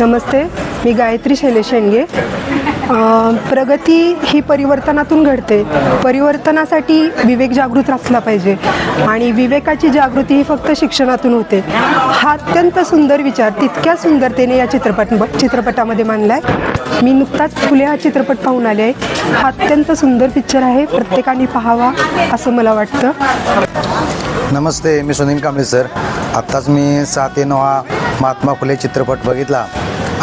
नमस्ते मी गायत्री शैलेश शेंडगे. प्रगती ही परिवर्तनातून घडते. परिवर्तनासाठी विवेक जागृत असला पाहिजे. आणि विवेकाची जागृती ही फक्त शिक्षणातून होते. हा अत्यंत सुंदर विचार तितक्या सुंदरतेने या चित्रपट चित्रपटामध्ये मांडला आहे मी नुकताच फुले हा चित्रपट पाहून आले आहे. हा अत्यंत सुंदर पिक्चर आहे. प्रत्येकाने पाहावा असं मला वाटतं. नमस्ते मी सुनील कांबळे सर. आत्ताच मी सात नऊ हा महात्मा फुले चित्रपट बघितला.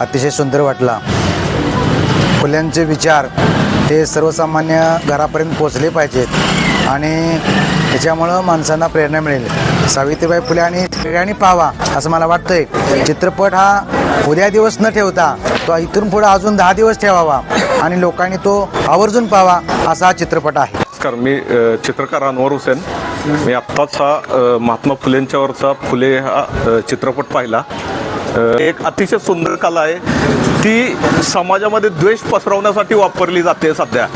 अतिशय सुंदर वाटला. फुल्यांचे विचार हे सर्वसामान्य घरापर्यंत पोचले पाहिजेत आणि त्याच्यामुळं माणसांना प्रेरणा मिळेल. सावित्रीबाई फुले आणि सगळ्यांनी पाहावा असं मला वाटतंय. चित्रपट हा उद्या दिवस न ठेवता तो इथून पुढं अजून दहा दिवस ठेवावा आणि लोकांनी तो आवर्जून पाहावा असा हा चित्रपट आहे. नमस्कार मी चित्रकार अनवर हुसेन. मी आत्ताच हा महात्मा फुलेंच्यावरचा फुले हा चित्रपट पाहिला. एक अतिशय सुंदर कला आहे. ती समाजामध्ये द्वेष पसरवण्यासाठी वापरली जाते सध्या.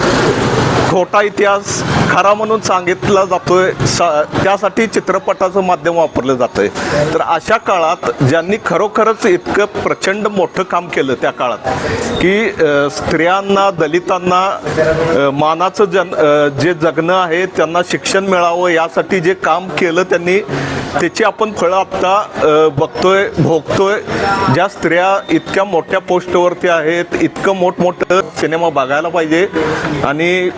खोटा इतिहास खरा म्हणून सांगितला जातोय. सा त्यासाठी चित्रपटाचं माध्यम वापरलं जातंय. तर अशा काळात ज्यांनी खरोखरच इतकं प्रचंड मोठं काम केलं त्या काळात की स्त्रियांना दलितांना मानाचं जन जे जगणं आहे त्यांना शिक्षण मिळावं यासाठी जे काम केलं त्यांनी त्याची आपण फळं आत्ता बघतोय भोगतोय. ज्या स्त्रिया इतक्या मोठ्या पोस्टवरती आहेत इतकं मोठमोठं सिनेमा बघायला पाहिजे. आणि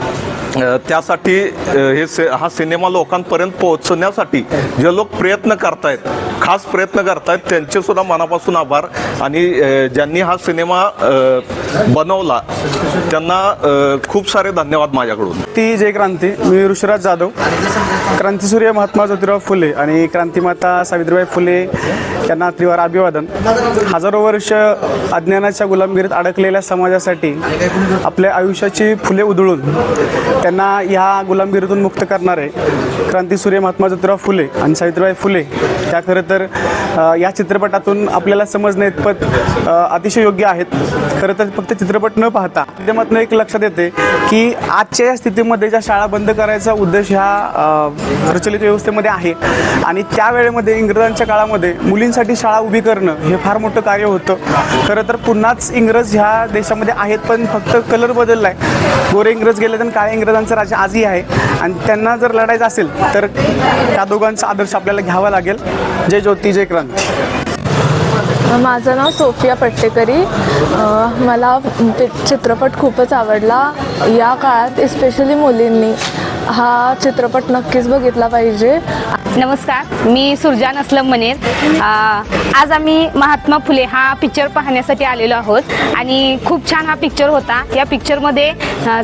त्यासाठी हे से हा सिनेमा लोकांपर्यंत पोहोचण्यासाठी जे लोक प्रयत्न करतायत खास प्रयत्न करतायत त्यांचे सुद्धा मनापासून आभार. आणि ज्यांनी हा सिनेमा बनवला त्यांना खूप सारे धन्यवाद माझ्याकडून. ती जय क्रांती. मी ऋषिराज जाधव. क्रांतीसूर्य महात्मा ज्योतिराव फुले आणि क्रांतिमाता सावित्रीबाई फुले त्यांना त्रिवार अभिवादन. हजारो वर्ष अज्ञानाच्या गुलामगिरीत अडकलेल्या समाजासाठी आपल्या आयुष्याची फुले उधळून त्यांना ह्या गुलामगिरीतून मुक्त करणारे क्रांतीसूर्य महात्मा ज्योतिराव फुले आणि सावित्रीबाई फुले त्या खरं तर या चित्रपटातून आपल्याला समजणे इतपत अतिशय योग्य आहेत. खरं तर फक्त चित्रपट न पाहता माध्यमातून एक लक्षात येते की आजच्या या स्थितीमध्ये ज्या शाळा बंद करायचा उद्देश ह्या प्रचलित व्यवस्थेमध्ये आहे आणि त्यावेळेमध्ये इंग्रजांच्या काळामध्ये मुलींसाठी शाळा उभी करणं हे फार मोठं कार्य होतं. खरं तर पुन्हाच इंग्रज ह्या देशामध्ये आहेत पण फक्त कलर बदलला आहे गोरे इंग्रज गेले तर काळ्या इंग्रजांचा राज्य आजही आहे. आणि त्यांना जर लढायचं असेल तर त्या दोघांचा आदर्श आपल्याला घ्यावा लागेल. जय ज्योती जय क्रांती. माझं नाव सोफिया पट्टेकरी. मला ते चित्रपट खूपच आवडला. या काळात स्पेशली मुलींनी हा चित्रपट नक्कीच बघितला पाहिजे. नमस्कार मी सुरजान असलम मनेर. आज आम्ही महात्मा फुले हा पिक्चर पाहण्यासाठी आलेलो आहोत. आणि खूप छान हा पिक्चर होता. या पिक्चरमध्ये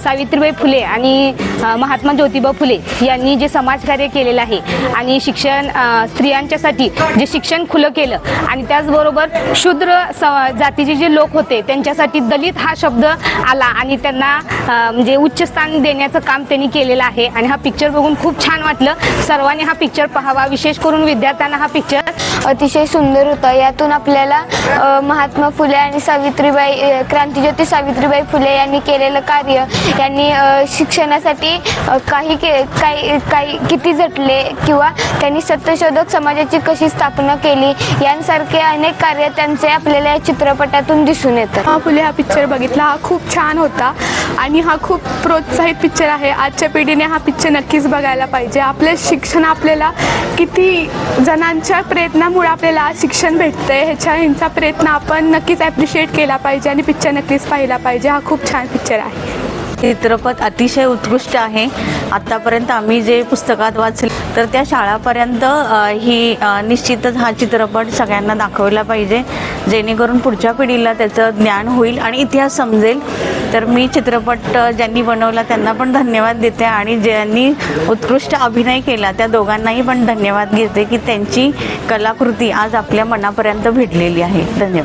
सावित्रीबाई फुले आणि महात्मा ज्योतिबा फुले यांनी जे समाजकार्य केलेलं आहे आणि शिक्षण स्त्रियांच्यासाठी जे शिक्षण खुलं केलं आणि त्याचबरोबर शूद्र स जातीचे जे लोक होते त्यांच्यासाठी दलित हा शब्द आला आणि त्यांना म्हणजे उच्च स्थान देण्याचं काम त्यांनी केलेलं आहे. आणि हा पिक्चर बघून खूप छान वाटलं. सर्वांनी हा पिक्चर पाहावा विशेष करून विद्यार्थ्यांना हा पिक्चर अतिशय सुंदर होता. यातून आपल्याला महात्मा फुले आणि सावित्रीबाई अ, क्रांतीज्योती सावित्रीबाई फुले यांनी केलेलं कार्य यांनी शिक्षणासाठी काही के काही काही किती झटले किंवा त्यांनी सत्यशोधक समाजाची कशी स्थापना केली यांसारखे अनेक कार्य त्यांचे आपल्याला या चित्रपटातून दिसून येतात. हा फुले हा पिक्चर बघितला. हा खूप छान होता आणि हा खूप प्रोत्साहित पिक्चर आहे. आजच्या पिढीने हा पिक्चर नक्कीच बघायला पाहिजे. आपले शिक्षण आपल्याला किती जणांच्या प्रयत्नामुळे आपल्याला आज शिक्षण भेटतंय. ह्याच्या ह्यांचा प्रयत्न आपण नक्कीच ॲप्रिशिएट केला पाहिजे आणि पिक्चर नक्कीच पाहिला पाहिजे. हा खूप छान पिक्चर आहे. चित्रपट अतिशय उत्कृष्ट आहे. आत्तापर्यंत आम्ही जे पुस्तकात वाचले तर त्या शाळापर्यंत ही निश्चितच हा चित्रपट सगळ्यांना दाखवला पाहिजे. जेणेकरून पुढच्या पिढीला त्याचं ज्ञान होईल आणि इतिहास समजेल. तर मी चित्रपट ज्यांनी बनवला त्यांना पण धन्यवाद देते आणि ज्यांनी उत्कृष्ट अभिनय केला त्या दोघांनाही पण धन्यवाद घेते की त्यांची कलाकृती आज आपल्या मनापर्यंत भेटलेली आहे. धन्यवाद.